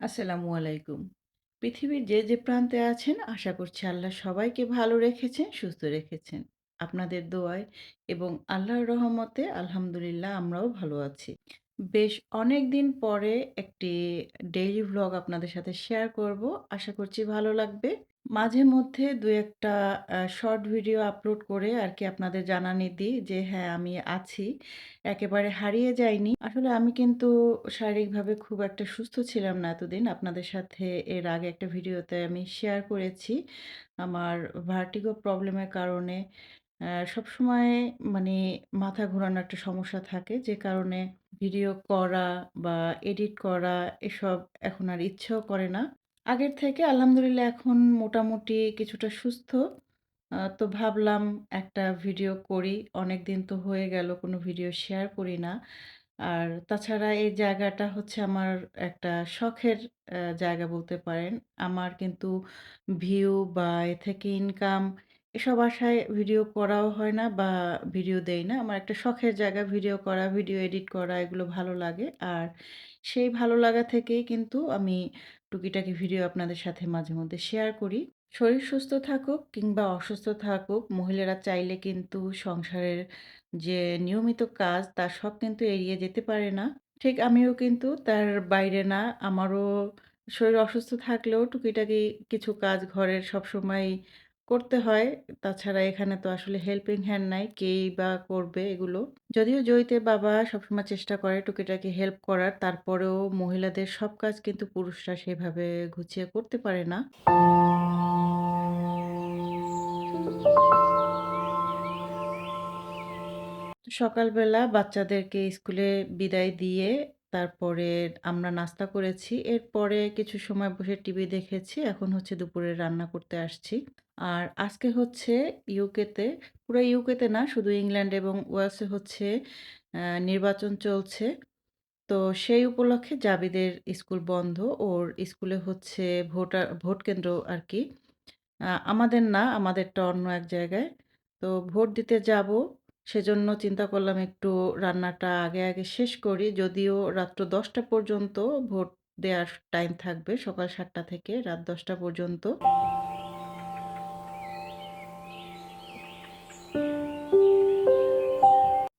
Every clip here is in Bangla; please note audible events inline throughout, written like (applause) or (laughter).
আসসালামু আলাইকুম। পৃথিবীর যে, যে প্রান্তে আছেন আশা করছি আল্লাহ সবাইকে ভালো রেখেছেন, সুস্থ রেখেছেন। আপনাদের দোয়ায় এবং আল্লাহর রহমতে আলহামদুলিল্লাহ আমরাও ভালো আছি। বেশ অনেকদিন পরে একটি ডেইলি ভ্লগ আপনাদের সাথে শেয়ার করব। আশা করছি ভালো লাগবে। মাঝে মধ্যে ২-১ টা আ শর্ট ভিডিও আপলোড করে আরকি আপনাদের জানানি দিই যে হ্যাঁ, আমি আছি। একেবারে হারিয়ে যাইনি। আসলে আমি কিন্তু শারীরিকভাবে খুব একটা সুস্থ ছিলাম না এতদিন। আপনাদের সাথে এর আগে একটা ভিডিওতে আমি শেয়ার করেছি। আমার ভার্টিগো প্রবলেমের কারণে সবসময় মানে মাথা ঘোরানোর একটা সমস্যা থাকে। যে কারণে ভিডিও করা বা এডিট করা এসব এখন আর ইচ্ছেও করে না। আগের থেকে আলহামদুলিল্লাহ এখন মোটামুটি কিছুটা সুস্থ। তো ভাবলাম একটা ভিডিও করি। অনেক দিন তো হয়ে গেল, কোনো ভিডিও শেয়ার করি না। আর তাছাড়া এই জায়গাটা হচ্ছে আমার একটা শখের জায়গা বলতে পারেন। আমার কিন্তু ভিউ বা এ থেকে ইনকাম এসব আশায় ভিডিও করাও হয় না বা ভিডিও দেই না। আমার একটা শখের জায়গা ভিডিও করা, ভিডিও এডিট করা এগুলো ভালো লাগে। আর সেই ভালো লাগা থেকেই কিন্তু আমি টুকিটাকি ভিডিও আপনাদের সাথে মাঝে মধ্যে শেয়ার করি। শরীর সুস্থ থাকুক কিংবা অসুস্থ থাকুক, মহিলারা চাইলে কিন্তু সংসারের যে নিয়মিত কাজ তার সব কিন্তু এড়িয়ে যেতে পারে না। ঠিক আমিও কিন্তু তার বাইরে না। আমারও শরীর অসুস্থ থাকলেও টুকিটাকি কিছু কাজ ঘরের সবসময়ই করতে হয়। তাছাড়া এখানে তো আসলে হেল্পিং হ্যান্ড নাই। কেই বা করবে এগুলো। যদিও জয়িতের বাবা সবসময় চেষ্টা করে টুকিটাকি হেল্প করার। তারপরেও মহিলাদের সব কাজ কিন্তু পুরুষরা সেভাবে গুছিয়ে করতে পারে না। সকালবেলা বাচ্চাদেরকে স্কুলে বিদায় দিয়ে তারপরে আমরা নাস্তা করেছি। এরপরে কিছু সময় বসে টিভি দেখেছি। এখন হচ্ছে দুপুরে রান্না করতে আসছি। আর আজকে হচ্ছে ইউকেতে, পুরো ইউকেতে না শুধু ইংল্যান্ড এবং ওয়েলসে হচ্ছে নির্বাচন চলছে। তো সেই উপলক্ষে জাবিদের স্কুল বন্ধ। ওর স্কুলে হচ্ছে ভোটা ভোট কেন্দ্র আর কি আমাদের না, আমাদেরটা অন্য এক জায়গায়। তো ভোট দিতে যাব সেজন্য চিন্তা করলাম একটু রান্নাটা আগে, আগে শেষ করি। যদিও রাত্র ১০টা পর্যন্ত ভোট দেওয়ার টাইম থাকবে। সকাল সাতটা থেকে রাত ১০টা পর্যন্ত।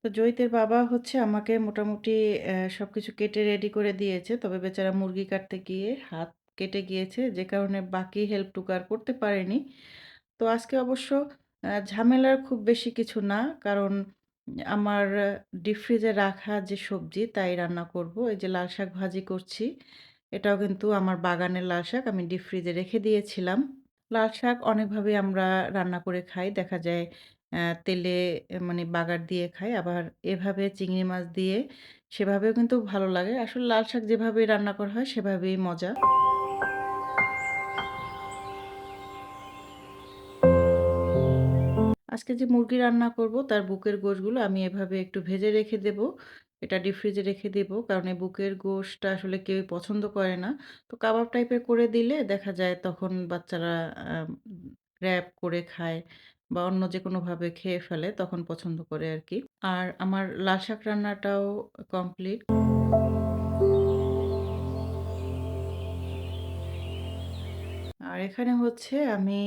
তো জয়িতের বাবা হচ্ছে আমাকে মোটামুটি অ্যা সবকিছু কেটে রেডি করে দিয়েছে। তবে বেচারা মুরগি কাটতে গিয়ে হাত কেটে গিয়েছে। যে কারণে বাকি হেল্পটুকু আর করতে পারেনি। তো আজকে অবশ্য ঝামেলার খুব বেশি কিছু না। কারণ, আমার ডিপ ফ্রিজে রাখা যে সবজি, তাই রান্না করব। এই যে লাল শাক ভাজি করছি। এটাও কিন্তু আমার বাগানের লাল শাক। আমি ডিপ ফ্রিজে রেখে দিয়েছিলাম। লাল শাক অনেকভাবে আমরা রান্না করে খাই। দেখা যায় তেলে মানে বাগার দিয়ে খাই। আবার এভাবে চিংড়ি মাছ দিয়ে সেভাবেও কিন্তু ভালো লাগে। আসলে লাল শাক যেভাবে রান্না করা হয় সেভাবেই মজা। আজকে যে মুরগি রান্না করব, তার বুকের গোশগুলো আমি এভাবে একটু ভেজে রেখে দেব। এটা ডিপ ফ্রিজে রেখে দেব। কারণ এই বুকের গোশটা আসলে কেউই পছন্দ করে না। তো কাবাব টাইপের করে দিলে দেখা যায় তখন বাচ্চারা র‍্যাপ করে খায় বা অন্য যেকোনোভাবে খেয়ে ফেলে তখন পছন্দ করে আর কি আর আমার লাল শাক রান্নাটাও কমপ্লিট। আর এখানে হচ্ছে আমি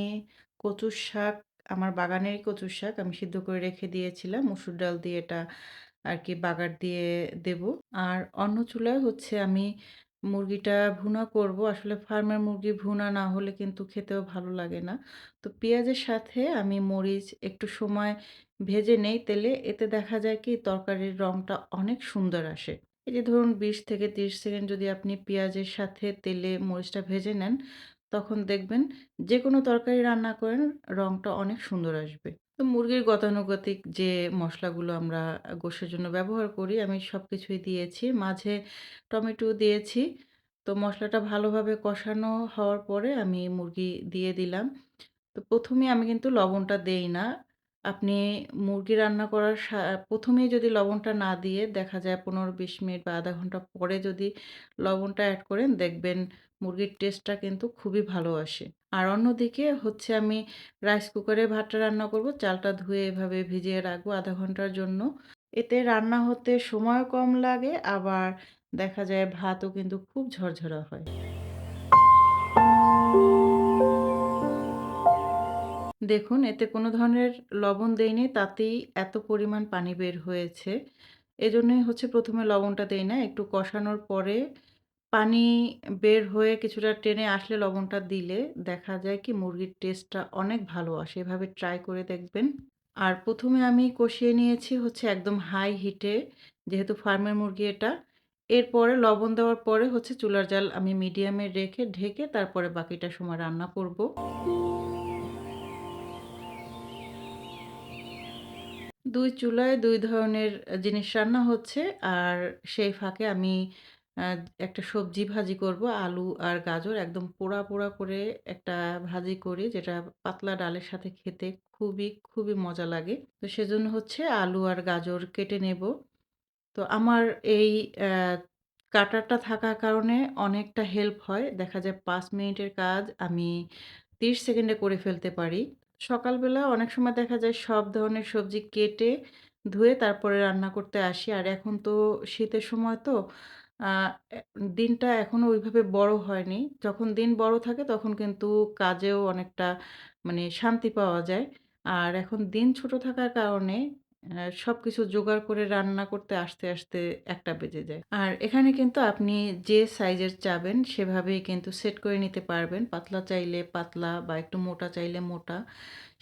কচুর শাক, আমার বাগানেরই কচুর শাক আমি সিদ্ধ করে রেখে দিয়েছিলাম। মসুর ডাল দিয়ে এটা আর কি বাগার দিয়ে দেব। আর অন্য চুলায় হচ্ছে আমি মুরগিটা ভুনা করব। আসলে ফার্মের মুরগি ভুনা না হলে কিন্তু খেতেও ভালো লাগে না। তো পেঁয়াজের সাথে আমি মরিচ একটু সময় ভেজে নেই তেলে। এতে দেখা যায় কি তরকারির রংটা অনেক সুন্দর আসে। এই যে ধরুন ২০ থেকে ৩০ সেকেন্ড যদি আপনি পেঁয়াজের সাথে তেলে মরিচটা ভেজে নেন, তখন দেখবেন যেকোনো তরকারি রান্না করেন রংটা অনেক সুন্দর আসবে। তো মুরগির গতানুগতিক যে মশলাগুলো আমরা গোশের জন্য ব্যবহার করি, আমি সব কিছুই দিয়েছি। মাঝে টমেটো দিয়েছি। তো মশলাটা ভালোভাবে কষানো হওয়ার পরে আমি মুরগি দিয়ে দিলাম। তো প্রথমে আমি কিন্তু লবণটা দেই না। আপনি মুরগি রান্না করার সা ১ম এই যদি লবণটা না দিয়ে দেখা যায় ১৫-২০ মিনিট বা ০.৫ ঘণ্টা পরে যদি লবণটা এড করেন, দেখবেন মুরগির টেস্টটা কিন্তু খুবই ভালো আসে। আর অন্যদিকে হচ্ছে আমি রাইস কুকারে ভাতটা রান্না করব। চালটা ধুয়ে এভাবে ভিজিয়ে রাখব ০.৫ ঘণ্টার জন্য। এতে রান্না হতে সময়ও কম লাগে, আবার দেখা যায় ভাতও কিন্তু খুব ঝরঝরা হয়। দেখুন, এতে কোনো ধরনের লবণ দেইনি, তাতেই এত পরিমাণ পানি বের হয়েছে। এজন্যই হচ্ছে প্রথমে লবণটা দেই না। একটু কষানোর পরে পানি বের হয়ে কিছুটা টেনে আসলে লবণটা দিলে দেখা যায় কি মুরগির টেস্টটা অনেক ভালো আসে। এভাবে ট্রাই করে দেখবেন। আর প্রথমে আমি কষিয়ে নিয়েছি হচ্ছে একদম হাই হিটে যেহেতু ফার্মের মুরগি এটা। এরপরে লবণ দেওয়ার পরে হচ্ছে চুলার জাল আমি মিডিয়ামে রেখে, ঢেকে তারপরে বাকিটা সময় রান্না করব। ২ চুলায় দুই ধরনের জিনিস রান্না হচ্ছে। আর সেই ফাঁকে আমি একটা সবজি ভাজি করব। আলু আর গাজর একদম পোড়া, পোড়া করে একটা ভাজি করি যেটা পাতলা ডালের সাথে খেতে খুবই, খুবই মজা লাগে। তো সেজন্য হচ্ছে আলু আর গাজর কেটে নেব। তো আমার এই কাটারটা থাকার কারণে অনেকটা হেল্প হয়। দেখা যায় পাঁচ মিনিটের কাজ আমি ৩০ সেকেন্ডে করে ফেলতে পারি। সকালবেলা অনেক সময় দেখা যায় সব ধরনের সবজি কেটে, ধুয়ে তারপরে রান্না করতে আসি। আর এখন তো শীতের সময় তো দিনটা এখনও ওইভাবে বড় হয়নি। যখন দিন বড় থাকে তখন কিন্তু কাজেও অনেকটা মানে শান্তি পাওয়া যায়। আর এখন দিন ছোট থাকার কারণে অ্যা সবকিছু জোগাড় করে রান্না করতে আসতে, আসতে একটা বেজে যায়। আর এখানে কিন্তু আপনি যে সাইজের চাবেন সেভাবেই কিন্তু সেট করে নিতে পারবেন। পাতলা চাইলে পাতলা বা একটু মোটা চাইলে মোটা,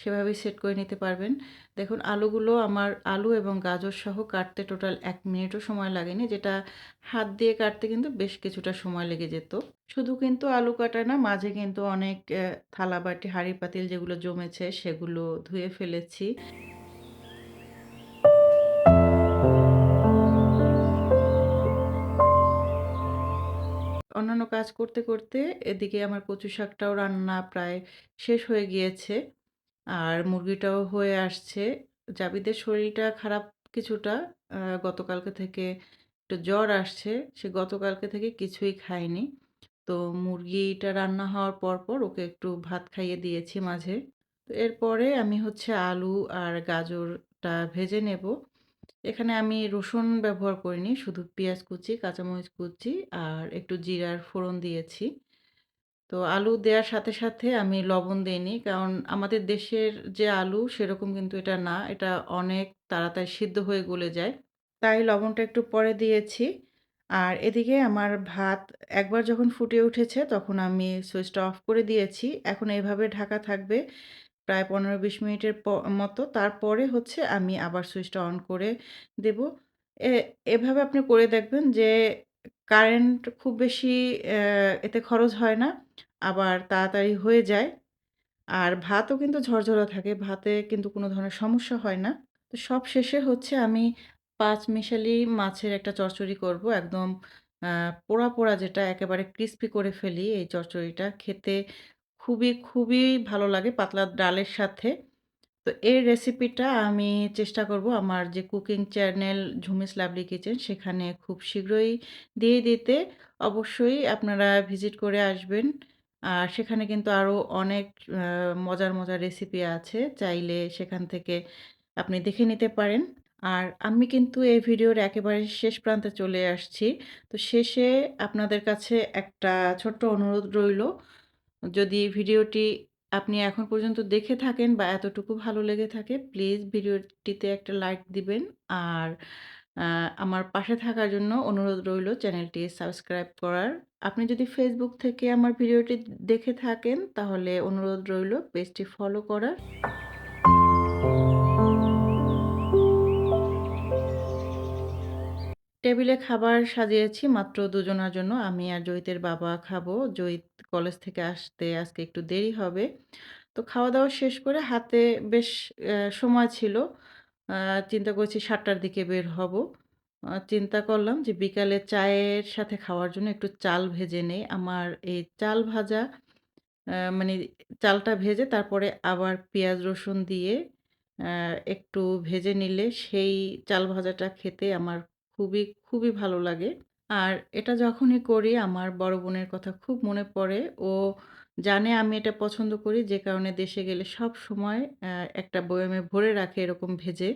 সেভাবেই সেট করে নিতে পারবেন। দেখুন আলুগুলো আমার আলু এবং গাজর সহ কাটতে টোটাল এক মিনিটও সময় লাগেনি। যেটা হাত দিয়ে কাটতে কিন্তু বেশ কিছুটা সময় লেগে যেত। শুধু কিন্তু আলু কাটা না, মাঝে কিন্তু অনেক থালা-বাটি, হাঁড়ি-পাতিল যেগুলো জমেছে সেগুলো ধুয়ে ফেলেছি। অন্যান্য কাজ করতে, করতে এদিকে আমার কচু শাকটাও রান্না প্রায় শেষ হয়ে গিয়েছে। আর মুরগিটাও হয়ে আসছে। জাবিদের শরীরটা খারাপ কিছুটা। গতকালকে থেকে একটু জ্বর আসছে। সে গতকালকে থেকে কিছুই খায়নি। তো মুরগিটা রান্না হওয়ার পরপর ওকে একটু ভাত খাইয়ে দিয়েছি মাঝে। তো এরপরে আমি হচ্ছে আলু আর গাজরটা ভেজে নেব। এখানে আমি রসুন ব্যবহার করিনি। শুধু পেঁয়াজ কুচি, কাঁচামরিচ কুচি আর একটু জিরার ফোড়ন দিয়েছি। তো আলু দেওয়ার সাথে, সাথে আমি লবণ দেইনি। কারণ আমাদের দেশের যে আলু সেরকম কিন্তু এটা না। এটা অনেক তাড়াতাড়ি সিদ্ধ হয়ে গলে যায়। তাই লবণটা একটু পরে দিয়েছি। আর এদিকে আমার ভাত একবার যখন ফুটে উঠেছে তখন আমি সুইচটা অফ করে দিয়েছি। এখন এভাবে ঢাকা থাকবে প্রায় ১৫-২০ মিনিটের প মতো। তারপরে হচ্ছে আমি আবার সুইচটা অন করে দেব। এভাবে আপনি করে দেখবেন যে কারেন্ট খুব বেশি এতে খরচ হয় না। আবার তাড়াতাড়ি হয়ে যায়। আর ভাতও কিন্তু ঝরঝরা থাকে। ভাতে কিন্তু কোনো ধরনের সমস্যা হয় না। তো সব শেষে হচ্ছে আমি পাঁচমিশালি মাছের একটা চচ্চড়ি করব। একদম পোড়া, পোড়া যেটা একেবারে ক্রিস্পি করে ফেলি এই চচ্চড়িটা। খেতে খুবই, খুবই ভালো লাগে পাতলা ডালের সাথে। তো এই রেসিপিটা আমি চেষ্টা করব আমার যে cooking channel Jhumi's lovely kitchen সেখানে খুব শীঘ্রই দিয়ে দিতে। অবশ্যই আপনারা ভিজিট করে আসবেন। আর সেখানে কিন্তু আরও অনেক মজার, মজার রেসিপি আছে। চাইলে সেখান থেকে আপনি দেখে নিতে পারেন। আর আমি কিন্তু এই ভিডিওর একেবারে শেষ প্রান্তে চলে আসছি। তো শেষে আপনাদের কাছে একটা ছোট্ট অনুরোধ রইল। যদি ভিডিওটি আপনি এখন পর্যন্ত দেখে থাকেন বা এতটুকু ভালো লেগে থাকে, প্লিজ ভিডিওটিতে একটা লাইক দিবেন। আর আমার পাশে থাকার জন্য অনুরোধ রইল চ্যানেলটি সাবস্ক্রাইব করার। আপনি যদি ফেসবুক থেকে আমার ভিডিওটি দেখে থাকেন, তাহলে অনুরোধ রইল পেজটি ফলো করার। টেবিলে খাবার সাজিয়েছি মাত্র দুজনার জন্য। আমি আর জয়িতের বাবা খাব। জয়িত কলেজ থেকে আসতে আজকে একটু দেরি হবে। তো খাওয়া-দাওয়া শেষ করে হাতে বেশ সময় ছিল। চিন্তা করছি সাতটার দিকে বের হব। চিন্তা করলাম যে বিকালে চায়ের সাথে খাওয়ার জন্য একটু চাল ভেজে নেই। আমার এই চাল ভাজা মানে চালটা ভেজে তারপরে আবার পেঁয়াজ রসুন দিয়ে একটু ভেজে নিলে সেই চাল ভাজাটা খেতে আমার খুবই, খুবই ভালো লাগে। আর এটা যখনই করি, আমার বড় বোনের কথা খুব মনে পড়ে। ও জানে আমি এটা পছন্দ করি, যে কারণে দেশে গেলে সব সময় একটা বয়মে ভরে রাখে এরকম ভেজে।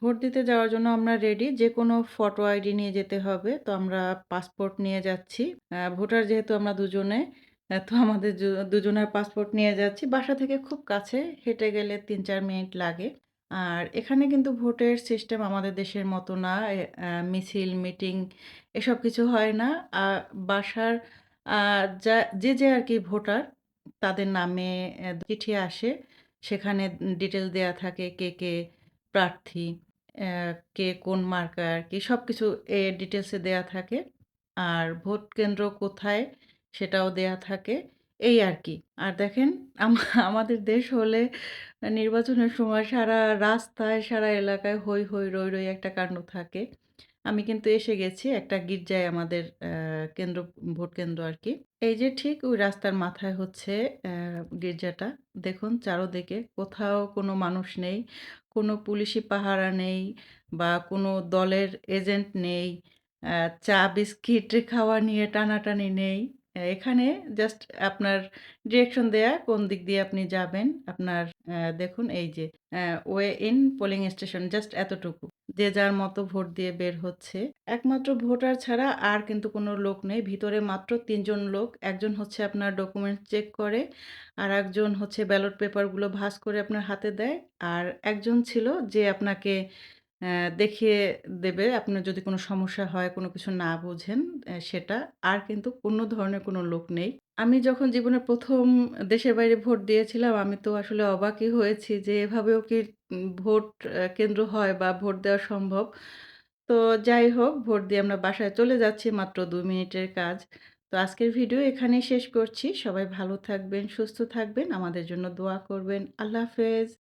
ভোট দিতে যাওয়ার জন্য আমরা রেডি যে কোনো ফটো আইডি নিয়ে যেতে হবে, তো আমরা পাসপোর্ট নিয়ে যাচ্ছি। ভোটার যেহেতু আমরা দুজনে তো আমাদের দুজনের পাসপোর্ট নিয়ে যাচ্ছি। বাসা থেকে খুব কাছে, হেঁটে গেলে তিন চার মিনিট লাগে। আর এখানে কিন্তু ভোটের সিস্টেম আমাদের দেশের মতো না। মিছিল, মিটিং এসব কিছু হয় না। আ বাসার যা যে, যে আরকি ভোটার তাদের নামে চিঠি আসে। সেখানে উম ডিটেইলস দেয়া থাকে কে, কে প্রার্থী, কে কোন মার্কার কি সব কিছু এ ডিটেলসে দেয়া থাকে। আর ভোট কেন্দ্র কোথায় সেটাও দেয়া থাকে। এই আর কি আর দেখেন (laughs) আমাদের দেশ হলে নির্বাচনের সময় সারা রাস্তায়, সারা এলাকায় হৈ, হৈ, রৈ, রৈ একটা কাণ্ড থাকে। আমি কিন্তু এসে গেছি একটা গির্জায় আমাদের কেন্দ্র ভোট কেন্দ্র আর কি এই যে ঠিক ওই রাস্তার মাথায় হচ্ছে গির্জাটা। দেখুন চারোদিকে কোথাও কোনো মানুষ নেই, কোনো পুলিশি পাহারা নেই বা কোনো দলের এজেন্ট নেই। চা বিস্কিট খাওয়া নিয়ে টানাটানি নেই। এখানে জাস্ট আপনার ডিরেকশন দেয়া কোন দিক দিয়ে আপনি যাবেন। আপনার দেখুন এই যে way in polling station just এতটুকু। যে যার মতো ভোট দিয়ে বের হচ্ছে। একমাত্র ভোটার ছাড়া আর কিন্তু কোনো লোক নেই। ভিতরে মাত্র তিনজন লোক। একজন হচ্ছে আপনার ডকুমেন্ট চেক করে, আর একজন হচ্ছে ব্যালট পেপারগুলো ভাঁজ করে আপনার হাতে দেয়। আর একজন ছিল যে আপনাকে দেখিয়ে দেবে আপনার যদি কোনো সমস্যা হয়, কোনো কিছু না বোঝেন সেটা। আর কিন্তু কোনো ধরনের কোনো লোক নেই। আমি যখন জীবনে প্রথম দেশের বাইরে ভোট দিয়েছিলাম, আমি তো আসলে অবাকই হয়েছি যে এভাবেও কি ভোট কেন্দ্র হয় বা ভোট দেওয়া সম্ভব। তো যাই হোক ভোট দিয়ে আমরা বাসায় চলে যাচ্ছি মাত্র দু মিনিটের কাজ। তো আজকের ভিডিও এখানেই শেষ করছি। সবাই ভালো থাকবেন, সুস্থ থাকবেন, আমাদের জন্য দোয়া করবেন। আল্লাহ হাফেজ।